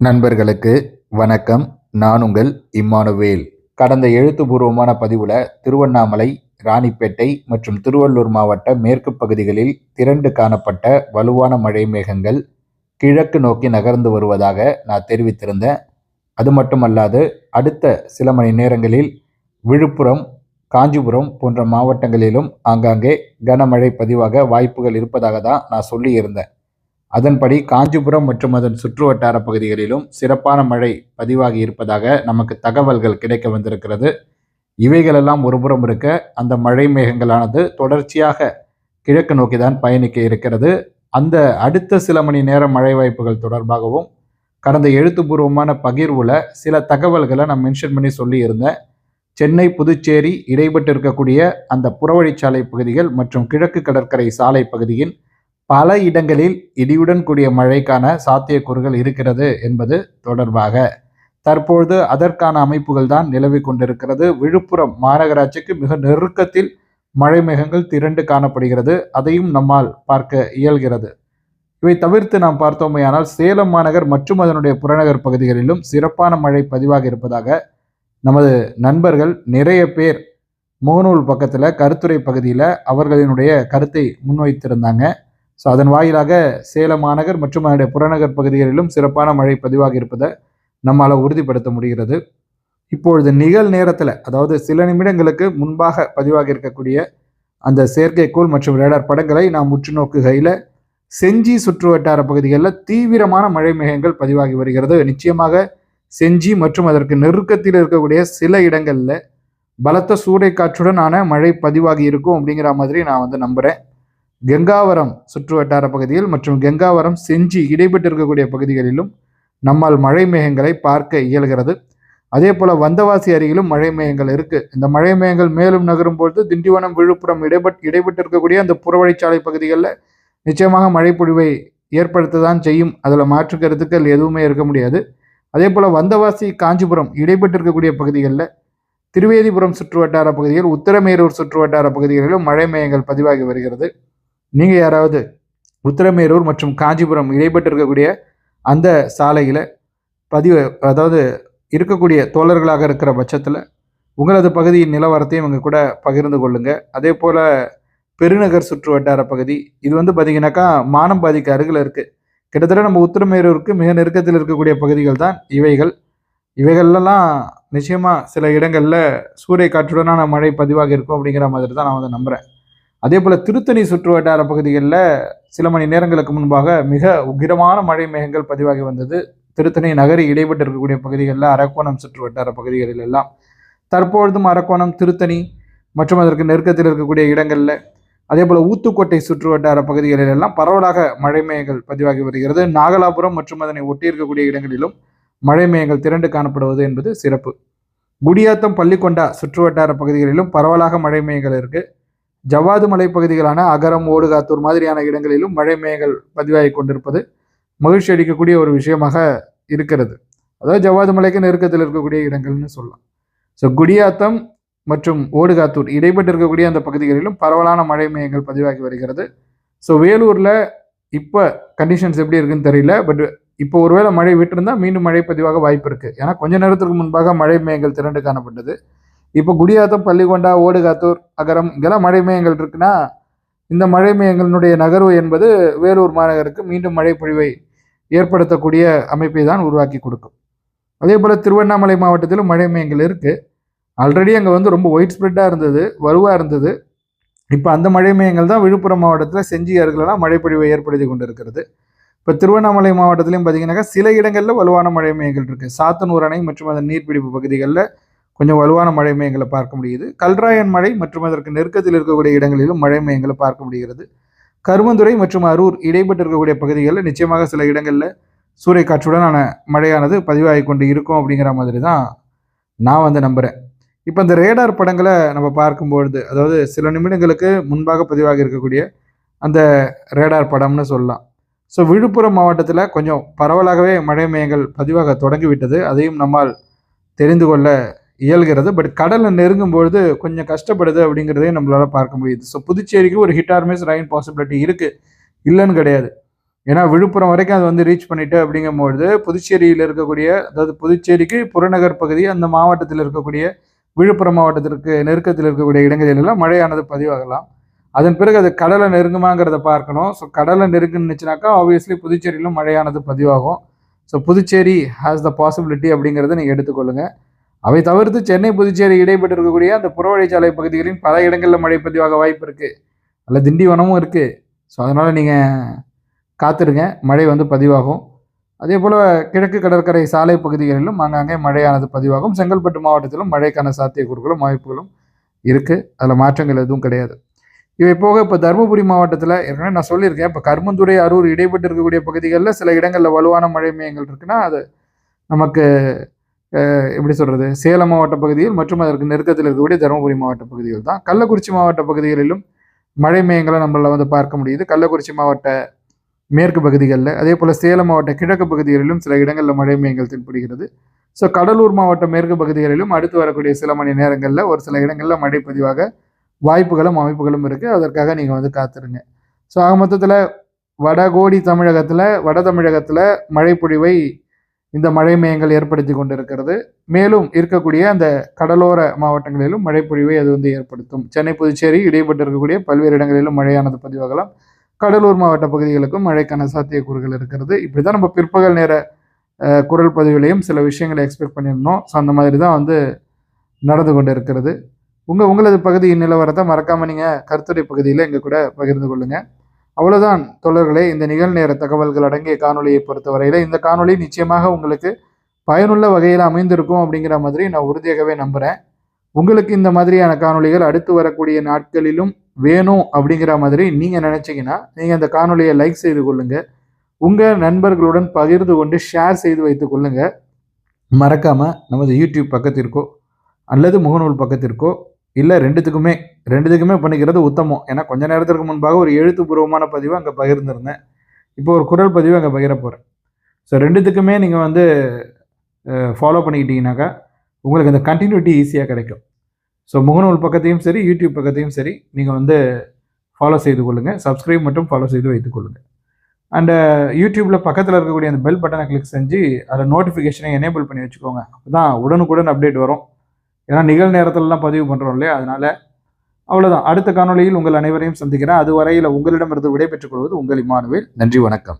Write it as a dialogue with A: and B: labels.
A: நண்பர்களுக்கு வணக்கம். நான் உங்கள் இம்மானுவேல். கடந்த எழுத்துப்பூர்வமான பதிவில் திருவண்ணாமலை ராணிப்பேட்டை மற்றும் திருவள்ளூர் மாவட்ட மேற்கு பகுதிகளில் திரண்டு காணப்பட்ட வலுவான மழை மேகங்கள் கிழக்கு நோக்கி நகர்ந்து வருவதாக நான் தெரிவித்திருந்தேன். அது மட்டுமல்லாது அடுத்த சில மணி நேரங்களில் விழுப்புரம் காஞ்சிபுரம் போன்ற மாவட்டங்களிலும் ஆங்காங்கே கனமழை பதிவாக வாய்ப்புகள் இருப்பதாக தான் நான் சொல்லியிருந்தேன். அதன்படி காஞ்சிபுரம் மற்றும் அதன் சுற்றுவட்டார பகுதிகளிலும் சிறப்பான மழை பதிவாகி இருப்பதாக நமக்கு தகவல்கள் கிடைக்க வந்திருக்கிறது. இவைகளெல்லாம் ஒருபுறம் இருக்க அந்த மழை மேகங்களானது தொடர்ச்சியாக கிழக்கு நோக்கி தான் பயணிக்க இருக்கிறது. அந்த அடுத்த சில மணி நேர மழை வாய்ப்புகள் தொடர்பாகவும் கடந்த எழுத்துப்பூர்வமான பகிர்வுல சில தகவல்களை நான் மென்ஷன் பண்ணி சொல்லியிருந்தேன். சென்னை புதுச்சேரி இடைப்பட்டு இருக்கக்கூடிய அந்த புறவழிச்சாலை பகுதிகள் மற்றும் கிழக்கு கடற்கரை சாலை பகுதியின் பல இடங்களில் இடியுடன் கூடிய மழைக்கான சாத்தியக்கூறுகள் இருக்கிறது என்பது தொடர்பாக. தற்பொழுது அதற்கான அமைப்புகள் தான் நிலவி கொண்டிருக்கிறது. விழுப்புரம் மாநகராட்சிக்கு மிக நெருக்கத்தில் மழை மேகங்கள் திரண்டு காணப்படுகிறது. அதையும் நம்மால் பார்க்க இயல்கிறது. இவை தவிர்த்து நாம் பார்த்தோமேயானால் சேலம் மாநகர் மற்றும் அதனுடைய புறநகர் பகுதிகளிலும் சிறப்பான மழை பதிவாக இருப்பதாக நமது நண்பர்கள் நிறைய பேர் முகநூல் பக்கத்தில் கருத்துரை பகுதியில் அவர்களினுடைய கருத்தை முன்வைத்திருந்தாங்க. ஸோ அதன் வாயிலாக சேலம் மாநகர் மற்றும் அதனுடைய புறநகர் பகுதிகளிலும் சிறப்பான மழை பதிவாக இருப்பதை நம்மால் உறுதிப்படுத்த முடிகிறது. இப்பொழுது நிகழ் நேரத்தில் அதாவது சில நிமிடங்களுக்கு முன்பாக பதிவாக இருக்கக்கூடிய அந்த செயற்கைக்கோள் மற்றும் ரேடார் படங்களை நாம் உற்று நோக்குகையில் செஞ்சி சுற்று வட்டார பகுதிகளில் தீவிரமான மழை மேகங்கள் பதிவாகி வருகிறது. நிச்சயமாக செஞ்சி மற்றும் அதற்கு நெருக்கத்தில் இருக்கக்கூடிய சில இடங்களில் பலத்த சூறைக்காற்றுடனான மழை பதிவாகி இருக்கும் அப்படிங்கிற மாதிரி நான் வந்து நம்புகிறேன் கெங்காவரம் சுற்று வட்டார பகுதியில் மற்றும் கெங்காவரம் செஞ்சி இடைப்பட்டு இருக்கக்கூடிய பகுதிகளிலும் நம்மால் மழை மேகங்களை பார்க்க இயல்கிறது. அதே போல் வந்தவாசி அருகிலும் மழை மேகங்கள் இருக்குது இந்த மழை மேகங்கள் மேலும் நகரும் பொழுது திண்டிவனம் விழுப்புரம் இடைபட் இடைப்பட்டு இருக்கக்கூடிய அந்த புறவழிச்சாலை பகுதிகளில் நிச்சயமாக மழைப்பொழிவை பொழிவை ஏற்படுத்ததான் செய்யும். அதில் மாற்று கருத்துக்கள் எதுவுமே இருக்க முடியாது. அதே போல் வந்தவாசி காஞ்சிபுரம் இடைப்பட்டு இருக்கக்கூடிய பகுதிகளில் திருவேதிபுரம் சுற்று வட்டார பகுதியில் உத்தரமேரூர் சுற்று வட்டார பகுதிகளிலும் மழை மேகங்கள் பதிவாகி வருகிறது. நீங்கள் யாராவது உத்திரமேரூர் மற்றும் காஞ்சிபுரம் இடைப்பட்டு இருக்கக்கூடிய அந்த சாலையில் பதிவு அதாவது இருக்கக்கூடிய தோழர்களாக இருக்கிற பட்சத்தில் உங்களது பகுதியின் நிலவரத்தையும் இவங்க கூட பகிர்ந்து கொள்ளுங்கள் அதே போல் பெருநகர் சுற்று வட்டார பகுதி இது வந்து பார்த்தீங்கன்னாக்கா மானம்பாதிக்கு அருகில் இருக்குது கிட்டத்தட்ட நம்ம உத்திரமேரூருக்கு மிக நெருக்கத்தில் இருக்கக்கூடிய பகுதிகள் தான் இவைகள். இவைகள்லாம் நிச்சயமாக சில இடங்களில் சூறை காற்றுடனான மழை பதிவாக இருக்கும் அப்படிங்கிற மாதிரி தான் நான் வந்து நம்புகிறேன் அதே போல் திருத்தணி சுற்று வட்டார பகுதிகளில் சில மணி நேரங்களுக்கு முன்பாக மிக உக்கிரமான மழை மேகங்கள் பதிவாகி வந்தது. திருத்தணி நகரி இடைப்பட்டு இருக்கக்கூடிய பகுதிகளில் அரக்கோணம் சுற்று வட்டார பகுதிகளில் எல்லாம் தற்பொழுதும் அரக்கோணம் திருத்தணி மற்றும் அதற்கு நெருக்கத்தில் இருக்கக்கூடிய இடங்களில். அதே போல் ஊத்துக்கோட்டை சுற்று வட்டார பகுதிகளில் எல்லாம் பரவலாக மழை மேகங்கள் பதிவாகி வருகிறது. நாகலாபுரம் மற்றும் அதனை ஒட்டி இருக்கக்கூடிய இடங்களிலும் மழை மேகங்கள் திரண்டு காணப்படுவது என்பது சிறப்பு. குடியாத்தம் பள்ளிக்கொண்டா சுற்று வட்டார பகுதிகளிலும் பரவலாக மழை மேகங்கள் இருக்குது ஜவ்வாது மலைப்பகுதிகளான அகரம் ஓடுகாத்தூர் மாதிரியான இடங்களிலும் மழை மேகங்கள் பதிவாகி கொண்டிருப்பது மகிழ்ச்சி அளிக்கக்கூடிய ஒரு விஷயமாக இருக்கிறது. அதாவது ஜவ்வாது மலைக்கு நெருக்கத்தில் இருக்கக்கூடிய இடங்கள்னு சொல்லலாம். ஸோ குடியாத்தம் மற்றும் ஓடுகாத்தூர் இடைப்பட்டு இருக்கக்கூடிய அந்த பகுதிகளிலும் பரவலான மழை மேகங்கள் பதிவாகி வருகிறது. ஸோ வேலூரில் இப்போ கண்டிஷன்ஸ் எப்படி இருக்குன்னு தெரியல பட் இப்போ ஒருவேளை மழை விட்டுருந்தால் மீண்டும் மழை பதிவாக வாய்ப்பு இருக்குது ஏன்னா கொஞ்ச நேரத்துக்கு முன்பாக மழை மேகங்கள் திரண்டு காணப்பட்டது. இப்போ குடியாத்தம் பள்ளிகொண்டா ஓடுகாத்தூர் அகரம் இங்கெல்லாம் மழை மையங்கள் இருக்குன்னா இந்த மழை மையங்களினுடைய நகர்வு என்பது வேலூர் மாநகருக்கு மீண்டும் மழை பொழிவை ஏற்படுத்தக்கூடிய அமைப்பை தான் உருவாக்கி கொடுக்கும். அதே போல் திருவண்ணாமலை மாவட்டத்திலும் மழை மையங்கள் இருக்குது ஆல்ரெடி அங்கே வந்து ரொம்ப ஒயிட் ஸ்ப்ரெட்டாக இருந்தது வலுவாக இருந்தது. இப்போ அந்த மழை மையங்கள் தான் விழுப்புரம் மாவட்டத்தில் செஞ்சி அருகிலலாம் மழைப்பொழிவை ஏற்படுத்தி கொண்டு இருக்கிறது இப்போ திருவண்ணாமலை மாவட்டத்திலையும் பார்த்தீங்கன்னாக்கா சில இடங்களில் வலுவான மழை மையங்கள் இருக்குது சாத்தனூர் அணை மற்றும் அதன் நீர்பிடிப்பு பகுதிகளில் கொஞ்சம் வலுவான மழை மையங்களை பார்க்க முடியுது. கல்ராயன் மழை மற்றும் அதற்கு நெருக்கத்தில் இருக்கக்கூடிய இடங்களிலும் மழை மையங்களை பார்க்க முடிகிறது. கருமந்துறை மற்றும் அரூர் இடைப்பட்டு இருக்கக்கூடிய பகுதிகளில் நிச்சயமாக சில இடங்களில் சூறைக்காற்றுடனான மழையானது பதிவாகி கொண்டு இருக்கும் அப்படிங்கிற மாதிரி தான் நான் வந்து நம்புகிறேன் இப்போ இந்த ரேடார் படங்களை நம்ம பார்க்கும்பொழுது அதாவது சில நிமிடங்களுக்கு முன்பாக பதிவாக இருக்கக்கூடிய அந்த ரேடார் படம்னு சொல்லலாம். ஸோ விழுப்புரம் மாவட்டத்தில் கொஞ்சம் பரவலாகவே மழை மேகங்கள் பதிவாக தொடங்கிவிட்டது. அதையும் நம்மால் தெரிந்து கொள்ள இயல்கிறது. பட் கடலை நெருங்கும் பொழுது கொஞ்சம் கஷ்டப்படுது அப்படிங்கிறதையும் நம்மளால் பார்க்க முடியுது. ஸோ புதுச்சேரிக்கு ஒரு hit or miss rain possibility இருக்குது இல்லைன்னு கிடையாது.
B: ஏன்னா விழுப்புரம் வரைக்கும் அது வந்து ரீச் பண்ணிட்டு அப்படிங்கும்பொழுது புதுச்சேரியில் இருக்கக்கூடிய அதாவது புதுச்சேரிக்கு புறநகர் பகுதி அந்த மாவட்டத்தில் இருக்கக்கூடிய விழுப்புரம் மாவட்டத்திற்கு நெருக்கத்தில் இருக்கக்கூடிய இடங்களிலெல்லாம் மழையானது பதிவாகலாம். அதன் பிறகு அது கடலை நெருங்குமாங்கிறத பார்க்கணும். ஸோ கடலை நெருங்குனுச்சுனாக்கா ஆப்வியஸ்லி புதுச்சேரியிலும் மழையானது பதிவாகும். So Puducherry has the possibility அப்படிங்கிறத நீங்கள் எடுத்துக்கொள்ளுங்கள் அவை தவிர்த்து சென்னை புதுச்சேரி இடைப்பட்டு இருக்கக்கூடிய அந்த புறவழிச்சாலை பகுதிகளின் பல இடங்களில் மழை பதிவாக வாய்ப்பு இருக்குது அதில் திண்டிவனமும் இருக்குது ஸோ அதனால் நீங்கள் காத்திருங்க. மழை வந்து பதிவாகும். அதே போல் கிழக்கு கடற்கரை சாலை பகுதிகளிலும் ஆங்காங்கே மழையானது பதிவாகும். செங்கல்பட்டு மாவட்டத்திலும் மழைக்கான சாத்தியக்கூறுகளும் வாய்ப்புகளும் இருக்குது அதில் மாற்றங்கள் எதுவும் கிடையாது. இவை போக இப்போ தருமபுரி மாவட்டத்தில் ஏற்கனவே நான் சொல்லியிருக்கேன். இப்போ கருமந்துறை அரூர் இடைப்பட்டு இருக்கக்கூடிய பகுதிகளில் சில இடங்களில் வலுவான மழை மையங்கள் இருக்குன்னா அது நமக்கு எப்படி சொல்கிறது சேலம் மாவட்ட பகுதியில் மற்றும் அதற்கு நெருக்கத்தில் இருக்கக்கூடிய தருமபுரி மாவட்ட பகுதிகள் தான். கள்ளக்குறிச்சி மாவட்ட பகுதிகளிலும் மழை மேயங்களை நம்மளால் வந்து பார்க்க முடியுது. கள்ளக்குறிச்சி மாவட்ட மேற்கு பகுதிகளில் அதே போல் சேலம் மாவட்ட கிழக்கு பகுதிகளிலும் சில இடங்களில் மழை மையங்கள் தென்படுகிறது. ஸோ கடலூர் மாவட்ட மேற்கு பகுதிகளிலும் அடுத்து வரக்கூடிய சில மணி நேரங்களில் ஒரு சில இடங்களில் மழை பதிவாக வாய்ப்புகளும் அமைப்புகளும் இருக்குது அதற்காக நீங்கள் வந்து காத்துருங்க. ஸோ ஆக மொத்தத்தில் வடகோடி தமிழகத்தில் வட தமிழகத்தில் மழை பொழிவை இந்த மழை மையங்கள் ஏற்படுத்தி கொண்டிருக்கிறது. மேலும் இருக்கக்கூடிய அந்த கடலோர மாவட்டங்களிலும் மழைப்பொழிவை அது வந்து ஏற்படுத்தும். சென்னை புதுச்சேரி இடைப்பட்டு இருக்கக்கூடிய பல்வேறு இடங்களிலும் மழையானது பதிவாகலாம். கடலூர் மாவட்ட பகுதிகளுக்கும் மழைக்கான சாத்தியக்கூறுகள் இருக்கிறது. இப்படி தான் நம்ம பிற்பகல் நேர குரல் பதிவுலையும் சில விஷயங்களை எக்ஸ்பெக்ட் பண்ணியிருந்தோம். ஸோ அந்த மாதிரி தான் வந்து நடந்து கொண்டு இருக்கிறது உங்கள் உங்களது பகுதியின் நிலவரத்தை மறக்காமல் நீங்கள் கருத்துரை பகுதியில் எங்கள் கூட பகிர்ந்து கொள்ளுங்கள் அவ்வளோதான் தொடர்களே இந்த நிகழ்நேர தகவல்கள் அடங்கிய காணொலியை பொறுத்தவரையில் இந்த காணொலி நிச்சயமாக உங்களுக்கு பயனுள்ள வகையில் அமைந்திருக்கும் அப்படிங்கிற மாதிரி நான் உறுதியாகவே நம்புகிறேன் உங்களுக்கு இந்த மாதிரியான காணொளிகள் அடுத்து வரக்கூடிய நாட்களிலும் வேணும் அப்படிங்கிற மாதிரி நீங்கள் நினச்சிங்கன்னா நீங்கள் அந்த காணொலியை லைக் செய்து கொள்ளுங்கள் உங்கள் நண்பர்களுடன் பகிர்ந்து கொண்டு ஷேர் செய்து வைத்து கொள்ளுங்கள் மறக்காமல் நமது யூடியூப் பக்கத்திற்கோ அல்லது முகநூல் பக்கத்திற்கோ இல்லை ரெண்டுத்துக்குமே ரெண்டுத்துக்குமே பண்ணிக்கிறது உத்தமம். ஏன்னா கொஞ்ச நேரத்திற்கு முன்பாக ஒரு எழுத்துப்பூர்வமான பதிவு அங்கே பகிர்ந்திருந்தேன். இப்போ ஒரு குரல் பதிவு அங்கே பகிர போகிறேன் ஸோ ரெண்டுத்துக்குமே நீங்கள் வந்து ஃபாலோ பண்ணிக்கிட்டீங்கனாக்கா உங்களுக்கு அந்த கண்டினியூட்டி ஈஸியாக கிடைக்கும். ஸோ முகநூல் பக்கத்தையும் சரி யூடியூப் பக்கத்தையும் சரி நீங்கள் வந்து ஃபாலோ செய்து கொள்ளுங்கள் சப்ஸ்கிரைப் மட்டும் ஃபாலோ செய்து வைத்துக் கொள்ளுங்கள் அண்டு யூடியூப்பில் பக்கத்தில் இருக்கக்கூடிய அந்த பெல் பட்டனை கிளிக் செஞ்சு அதில் நோட்டிஃபிகேஷனை எனேபிள் பண்ணி வச்சுக்கோங்க. அப்போ தான் உடனுக்குடன் அப்டேட் வரும். ஏன்னா நிகழ் நேரத்திலலாம் பதிவு பண்ணுறோம் இல்லையா? அதனால் அவ்வளோதான் அடுத்த காணொளியில் உங்கள் அனைவரையும் சந்திக்கிறேன். அதுவரையில் உங்களிடமிருந்து விடைபெற்றுக் கொள்வது உங்கள் இமானுவேல். நன்றி வணக்கம்.